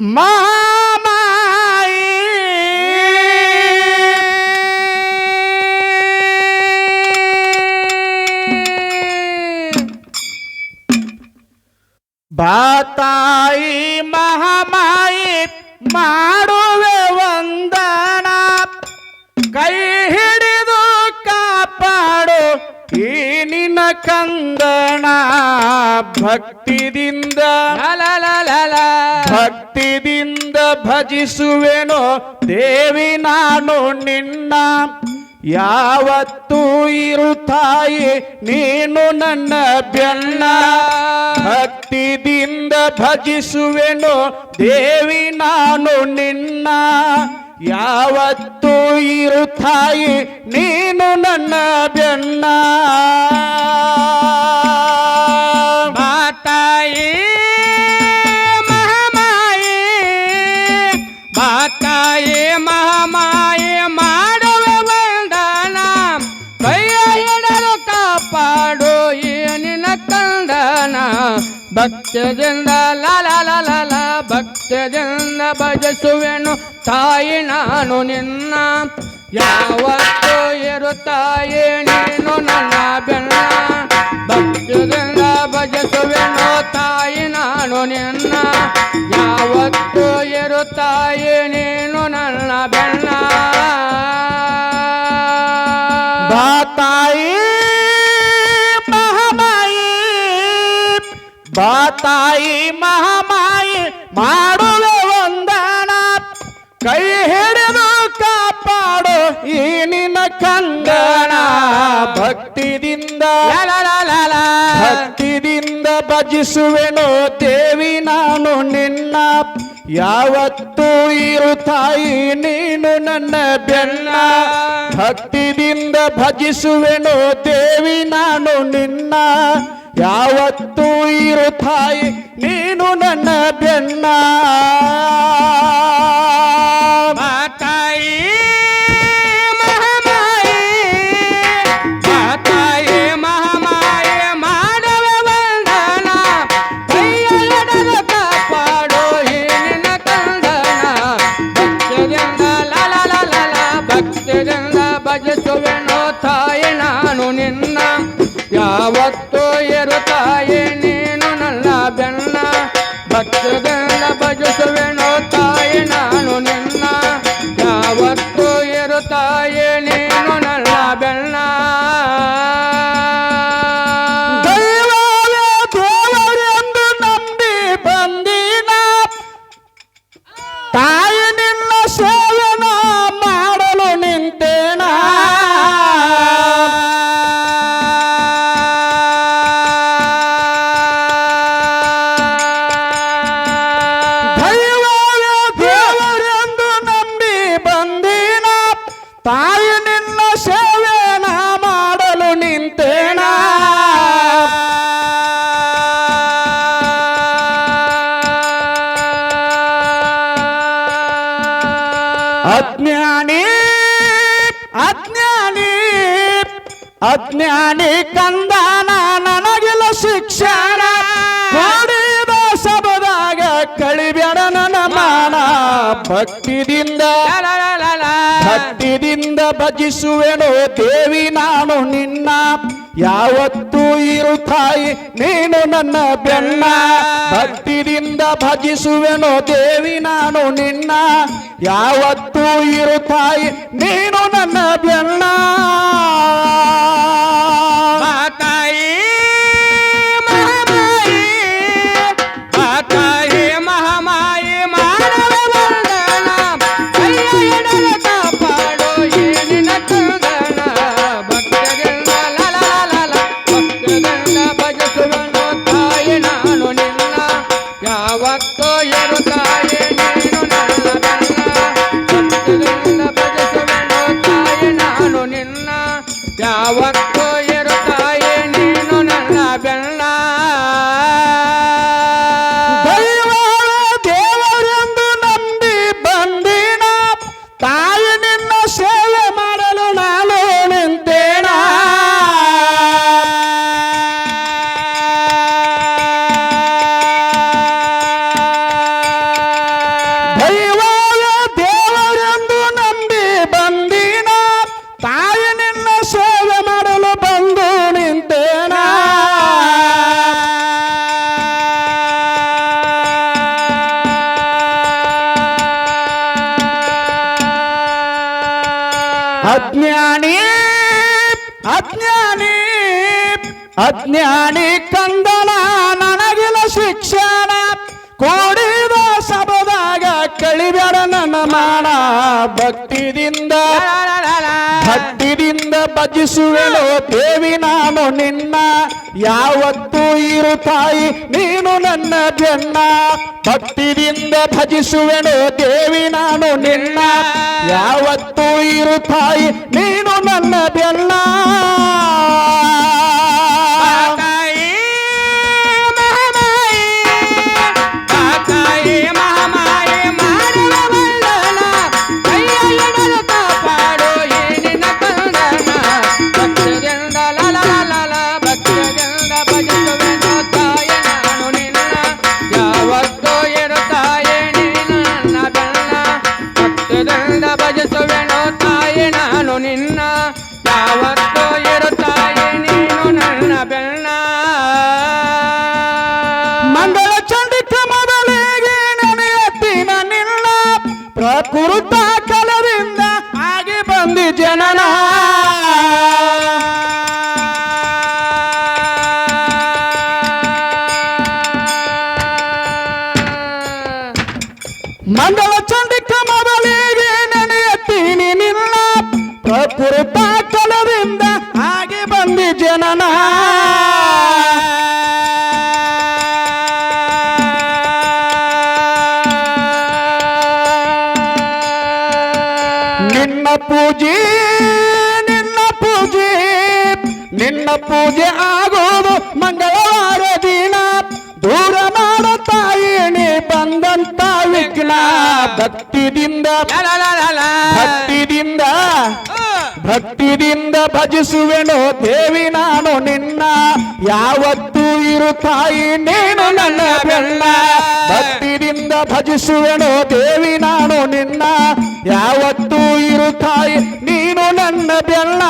ಮಹಾಮಾಯಿ. ಬಾತಾಯಿ ಮಹಾಮಾಯಿ ಮಾಡುವೆ ವಂದನ. ಕೈ ಹಿಡಿದು ಕಾಪಾಡು ಈ ನಿನ್ನ ಕಂದಣ ಭಕ್ತಿದಿಂದ. ಭಕ್ತಿದಿಂದ ಭಜಿಸುವೆನು ದೇವಿ ನಾನು ನಿನ್ನ, ಯಾವತ್ತೂ ಇರುತ್ತಾಯಿ ನೀನು ನನ್ನ ಬೆನ್ನ ಭಕ್ತಿದಿಂದ ಭಜಿಸುವೆನು ದೇವಿ ನಾನು ನಿನ್ನ, ಯಾವತ್ತೂ ಇರುತ್ತಾಯಿ ನೀನು ನನ್ನ ಬೆನ್ನ ಭಕ್ತದಿಂದ ಲಾಲ ಭಕ್ತದಿಂದ ಭಜಿಸುವೆನು ತಾಯಿ ನಾನು ನಿನ್ನ. ಯಾವತ್ತು ಇರುತ್ತಾಯಿ ನೀನು ನನ್ನ ಬೆನ್ನ. ಭಕ್ತದಿಂದ ಭಜಿಸುವೆನು ತಾಯಿ ನಾನು ನಿನ್ನ. ಯಾವತ್ತು ಇರುತ್ತಾಯಿ ನೀನು ನನ್ನ ಬೆನ್ನ. ಬಾತಾಯಿ ಮಹಾಮಾಯಿ ಮಾಡುವೆ ಒಂದಣ ಕೈ ಹಿಡಿದು ಕಾಪಾಡು ಈ ನಿನ್ನ ಕಂದಣ ಭಕ್ತಿದಿಂದ ಭಕ್ತಿದಿಂದ ಭಜಿಸುವೆನು ದೇವಿ ನಾನು ನಿನ್ನ. ಯಾವತ್ತೂ ಇರು ತಾಯಿ ನೀನು ನನ್ನ ಬೆನ್ನ. ಭಕ್ತಿದಿಂದ ಭಜಿಸುವೆನು ದೇವಿ ನಾನು ನಿನ್ನ. ಯಾವತ್ತೂ ಇರು ತಾಯಿ ನೀನು ನನ್ನ ಬೆನ್ನ. ಭಕ್ತದಿಂದ ಭಕ್ತಿದಿಂದ ಭಜಿಸುವೆನು ದೇವಿ ನಾನು ನಿನ್ನ. ಯಾವತ್ತು ಇರು ತಾಯಿ, ನೀನು ನನ್ನ ಬೆನ್ನ. ಭಕ್ತಿದಿಂದ ಭಜಿಸುವೆನು ದೇವಿ ನಾನು ನಿನ್ನ. ಯಾವತ್ತು ಇರು ತಾಯಿ, ನೀನು ನನ್ನ ಬೆನ್ನ. ಭಕ್ತಿದಿಂದ ಭಕ್ತಿದಿಂದ ಭಜಿಸುವೆನು ದೇವಿ ನಾನು ನಿನ್ನ. ಯಾವತ್ತೂ ಇರು ತಾಯಿ ನೀನು ನನ್ನ ಜನ್ನ. ಭಕ್ತಿದಿಂದ ಭಜಿಸುವೆನು ದೇವಿ ನಾನು ನಿನ್ನ. ಯಾವತ್ತೂ ಇರು ತಾಯಿ ನೀನು ನನ್ನ ಬೆಲ್ಲ ನಿನ್ನ ಪೂಜೆ ನಿನ್ನ ಪೂಜೆ ನಿನ್ನ ಪೂಜೆ ಆಗೋದು ಮಂಗಳವಾರ ದಿನ ದೂರ ಮಾಡ ತಾಯಿಣಿ ಬಂದಂತ ವಿಘ್ನ ಭಕ್ತಿದಿಂದ. ಭಕ್ತಿದಿಂದ ಆ. ಭಜಿಸುವೆನೋ ದೇವಿ ನಾನು ನಿನ್ನ, ಯಾವತ್ತೂ ಇರು ತಾಯಿ, ನೀನು ನನ್ನ ಬೆಲ್ಲ ಭಕ್ತಿದಿಂದ ಭಜಿಸುವೆನೋ ದೇವಿ ನಾನು ನಿನ್ನ, ಯಾವತ್ತೂ ಇರು ತಾಯಿ, ನೀನು ನನ್ನ ಬೆಲ್ಲ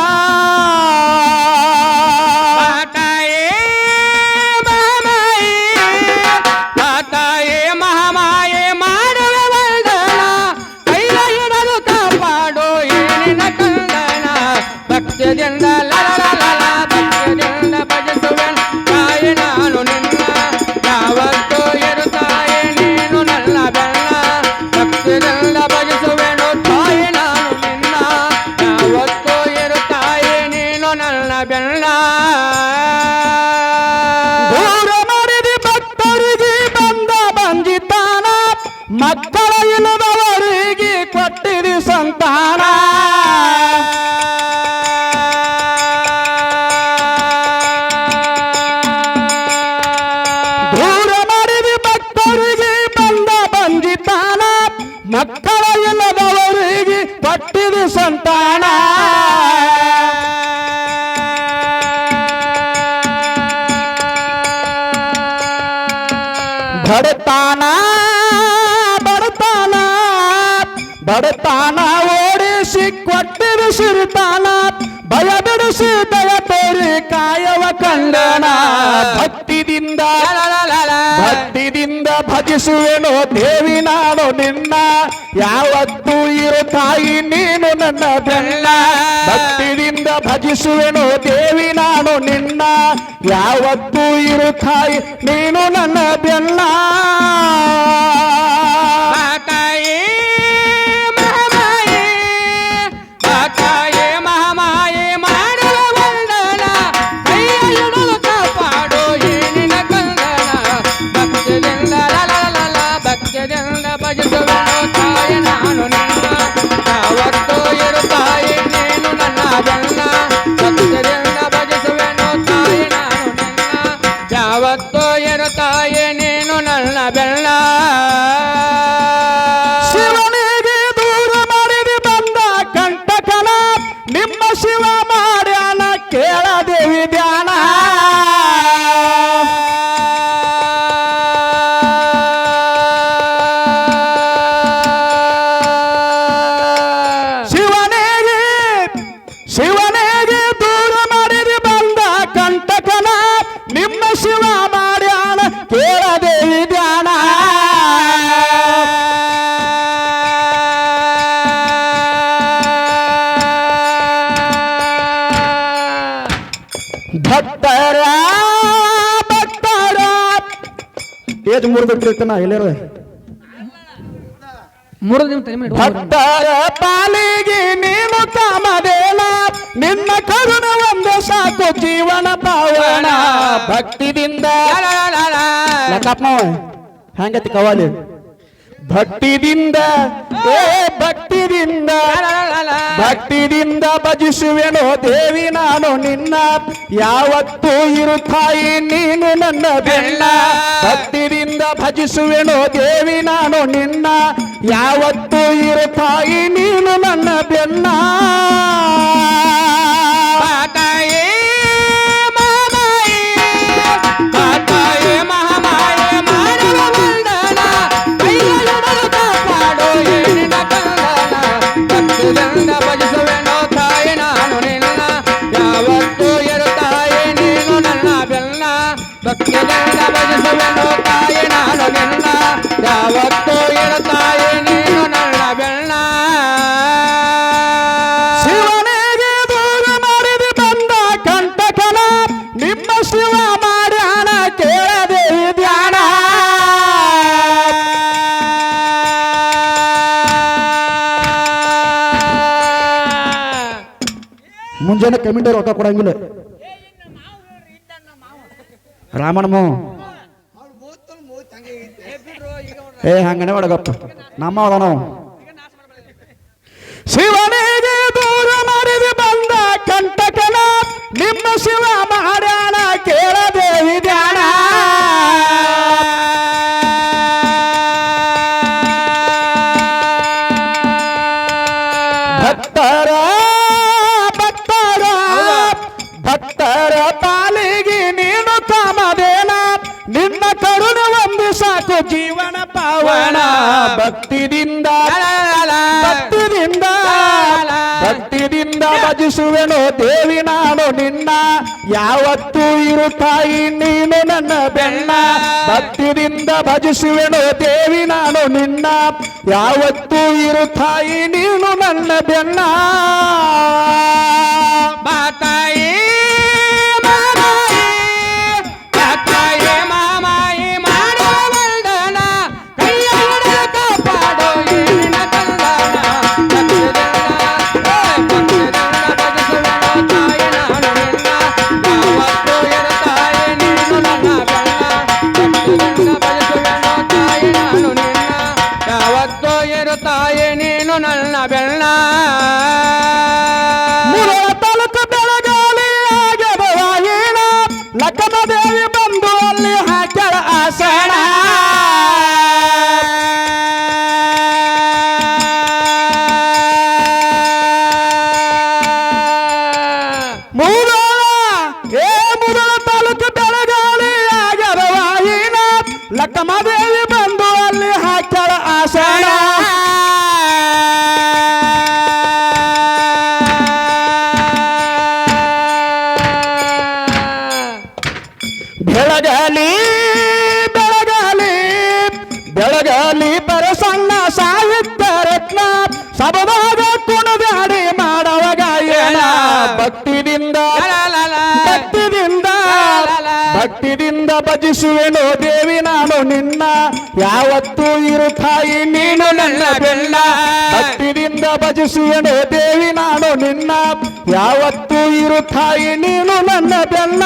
ಬಡತಾನ ಬಡತಾನ. ಬಡತಾನ ಓಡಿಸಿ ಕೊಟ್ಟಿರು ಸಿರಿತಾನ ಭಯ ಬಿಡಿಸಿ ದಯ ತೋರಿ ಕಾಯವ ಕಂಡನ. ಭಕ್ತಿದಿಂದ ಭಕ್ತಿದಿಂದ ಭಜಿಸುವೆನು ದೇವಿ ನಾನು ನಿನ್ನ, ಯಾವತ್ತು ಇರು ತಾಯಿ ನೀನು ನನ್ನ ಬೆನ್ನ ಭಕ್ತಿಯಿಂದ ಭಜಿಸುವೆನು ದೇವಿ ನಾನು ನಿನ್ನ, ಯಾವತ್ತು ಇರು ತಾಯಿ ನೀನು ನನ್ನ ಬೆಲ್ಲ ಭಕ್ತರ ಭಕ್ತರ. ಏಜ್ ಮುರಿದಿಟ್ಟಿರ್ತಾನ ಎಲ್ಲರೂ? ಮೂರು ದಿನ ತಲೆ ಮೇಲೆ ಭಕ್ತರ ಪಾಲಿಗೆ ನೀನು ಕಾಮದೇನ ನಿನ್ನ ಕರುಣ ಒಂದು ಸಾಕು ಜೀವನ ಪಾವನ. ಭಕ್ತಿದಿಂದ. ಹೆಂಗತಿ ಕವಾಲಿ? ಭಕ್ತಿದಿಂದ ಏ ಭಕ್ತಿದಿಂದ ಭಕ್ತಿದಿಂದ ಭಜಿಸುವೆನೋ ದೇವಿ ನಾನು ನಿನ್ನ. ಯಾವತ್ತೂ ಇರುತ್ತಾಯಿ ತಾಯಿ ನೀನು ನನ್ನ ಬೆಲ್ಲ ಭಕ್ತಿದಿಂದ ಭಜಿಸುವೆನೋ ದೇವಿ ನಾನು ನಿನ್ನ. ಯಾವತ್ತೂ ಇರುತ್ತಾಯಿ ತಾಯಿ ನೀನು ನನ್ನ ಬೆನ್ನ. ಭಕ್ತಿಯಿಂದ ಭಜಿಸುವೆನೋ ತಾಯಿ ನಾನು ನಿನ್ನ. ಯಾವತ್ತೂ ಇರುತ್ತಾಯೇ ನೀನು ನನ್ನ ಬೆನ್ನ ಶಿವನಿಗೆ ದೂರ ಮಾಡಿದ ಬಂದ ಕಂಟಕನ ನಿಮ್ಮ ಶಿವ ಮಾಡ್ಯಾನ ಕೇಳದೆ ಧ್ಯಾನ ಮುಂಜಾನೆ ಕಮಿಟಿ ರೊಕ್ಕ ಕೊಡಂಗಿಲ್ಲ. ರಾಮಣ್ಣ ಏ, ಹಂಗನೆ ಮಾಡಗಪ್ಪ ನಮ್ಮ ಅದ ನಾವು ಶಿವನಿಗೆ ದೂರ ಮಾಡಿದ ಬಂದ ಕಂಟಕನ. ನಿಮ್ಮ ಶಿವ ಮಾಡ್ಯಾನ ಕೇಳದೇವಿ ಧ್ಯಾನ ಭಕ್ತಿದಿಂದ ಭಕ್ತಿದಿಂದ ಭಕ್ತಿದಿಂದ ಭಜಿಸುವೆನು ದೇವಿ ನಾನು ನಿನ್ನ. ಯಾವತ್ತೂ ಇರು ತಾಯಿ ನೀನು ನನ್ನ ಬೆನ್ನ. ಭಕ್ತಿದಿಂದ ಭಜಿಸುವೆನು ದೇವಿ ನಾನು ನಿನ್ನ. ಯಾವತ್ತೂ ಇರು ತಾಯಿ ನೀನು ನನ್ನ ಬೆನ್ನ. ಬಾತಾಯಿ ಭಕ್ತಿದಿಂದ ಭಜಿಸುವೆನು ದೇವಿ, ನಾನು ನಿನ್ನ, ಯಾವತ್ತು ಇರುತ್ತಾಯಿ ತಾಯಿ, ನೀನು ನನ್ನ ಬೆಲ್ಲ ಭಕ್ತಿದಿಂದ ಭಜಿಸುವೆನು ದೇವಿ, ನಾನು ನಿನ್ನ, ಯಾವತ್ತು ಇರುತ್ತಾಯಿ ನೀನು ನನ್ನ ಬೆಲ್ಲ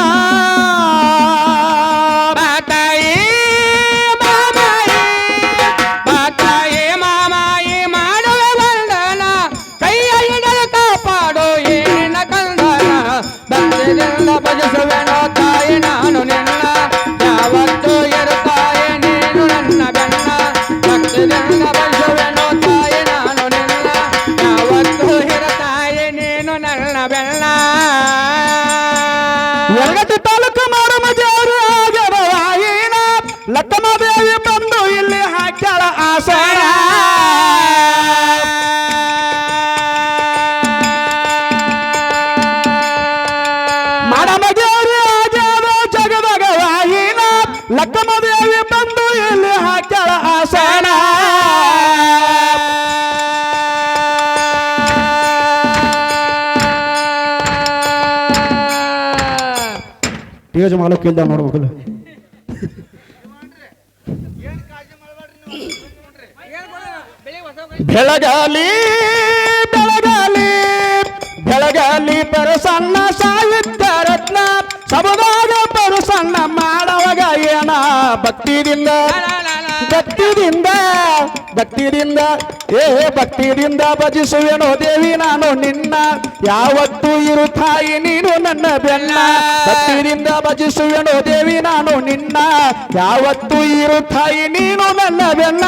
ಏಜ್ ಮಾಡೋಕೆ ಕೇಳ್ದ ನೋಡ್ಬೇಕಲ್ಲ ಬೆಳಗಾಲಿ ಬೆಳಗಾಲಿ ಬೆಳಗಾಲಿ ಪರಸನ್ನ ಸಾಹಿತ್ಯ ರತ್ನ, ಸಮುದಾಯ ಬರು ಸಣ್ಣ ಮಾಡವಾಗ ಏನ ಭಕ್ತಿದಿಂದ. ಭಕ್ತಿದಿಂದ ಭಕ್ತಿದಿಂದ ಏ ಭಕ್ತಿಯಿಂದ ಭಜಿಸುವೆನೋ ದೇವಿ ನಾನು ನಿನ್ನ. ಯಾವತ್ತು ಇರು ತಾಯಿ ನೀನು ನನ್ನ ಬೆನ್ನ. ಭಕ್ತಿಯಿಂದ ಭಜಿಸುವೆನೋ ದೇವಿ ನಾನು ನಿನ್ನ. ಯಾವತ್ತು ಇರು ತಾಯಿ ನೀನು ನನ್ನ ಬೆನ್ನ.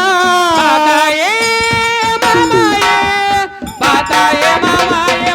ಬಾತಾಯೇ ಮಾಮಾಯೇ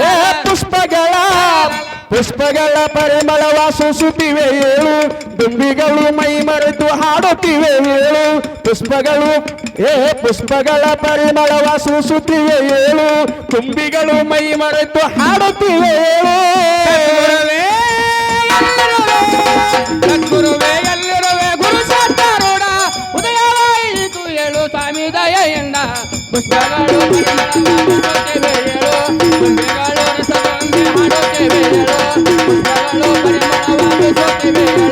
ಏ ಪುಷ್ಪಗಳ ಪುಷ್ಪಗಳ ಪರಿಮಳ ವಾಸಿಸುತ್ತಿವೆ ಏಳು ದುಂಬಿಗಳು ಮೈ ಮರೆತು ಹಾಡುತ್ತಿವೆ ಏಳು ಪುಷ್ಪಗಳು ಏ ಪುಷ್ಪಗಳ ಪರಿಮಳ ವಾಸಿಸುತ್ತಿವೆ ಏಳು ತುಂಬಿಗಳು ಮೈ ಮರೆತು ಹಾಡುತ್ತಿವೆ ಏಳು ಸದ್ಗುರುವೇ ಎಲ್ಲಿರುವೆ? ಸದ್ಗುರುವೇ বেড়া